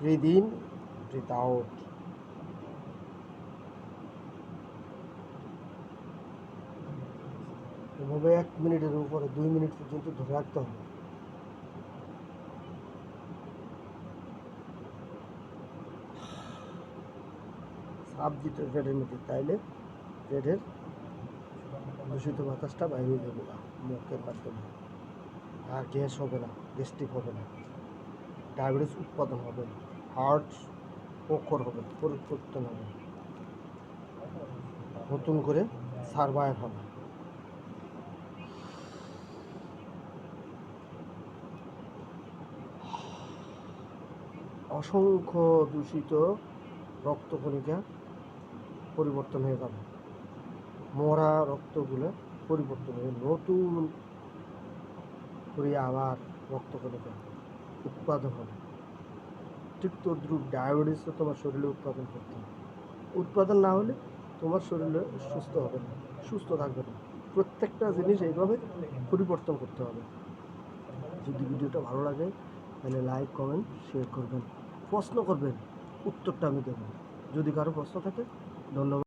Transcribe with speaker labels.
Speaker 1: breathe in breathe out. এভাবে এক মিনিটের উপরে, দুই মিনিট পর্যন্ত ধরে রাখতে হবে। সাপ দিতে পেটের মধ্যে, তাইলে পেটের দূষিত বাতাসটা বাইরে যাবে না, মুখের মাধ্যমে। আর গ্যাস হবে না, গ্যাস্ট্রিক হবে না। ডায়াবেটিস উৎপাদন হবে না, হার্ট প্রখর হবে পরিবর্তন হবে। নতুন করে সার্ভাইভ হবে অসংখ্য দূষিত রক্তকণিকা পরিবর্তন হয়ে যাবে। মরা রক্তগুলো পরিবর্তন হয়ে নতুন করে আবার রক্তকণিকা উৎপাদন হবে ঠিক তদ্রুপ ডায়াবেটিসও তোমার শরীরে উৎপাদন করতে হবে। উৎপাদন না হলে তোমার শরীরে সুস্থ হবে না, সুস্থ থাকবে না। প্রত্যেকটা জিনিস এইভাবে পরিবর্তন করতে হবে। যদি ভিডিওটা ভালো লাগে, তাহলে লাইক কমেন্ট শেয়ার করবেন। প্রশ্ন করবেন, উত্তরটা আমি দেবো। যদি কারও প্রশ্ন থাকে, ধন্যবাদ।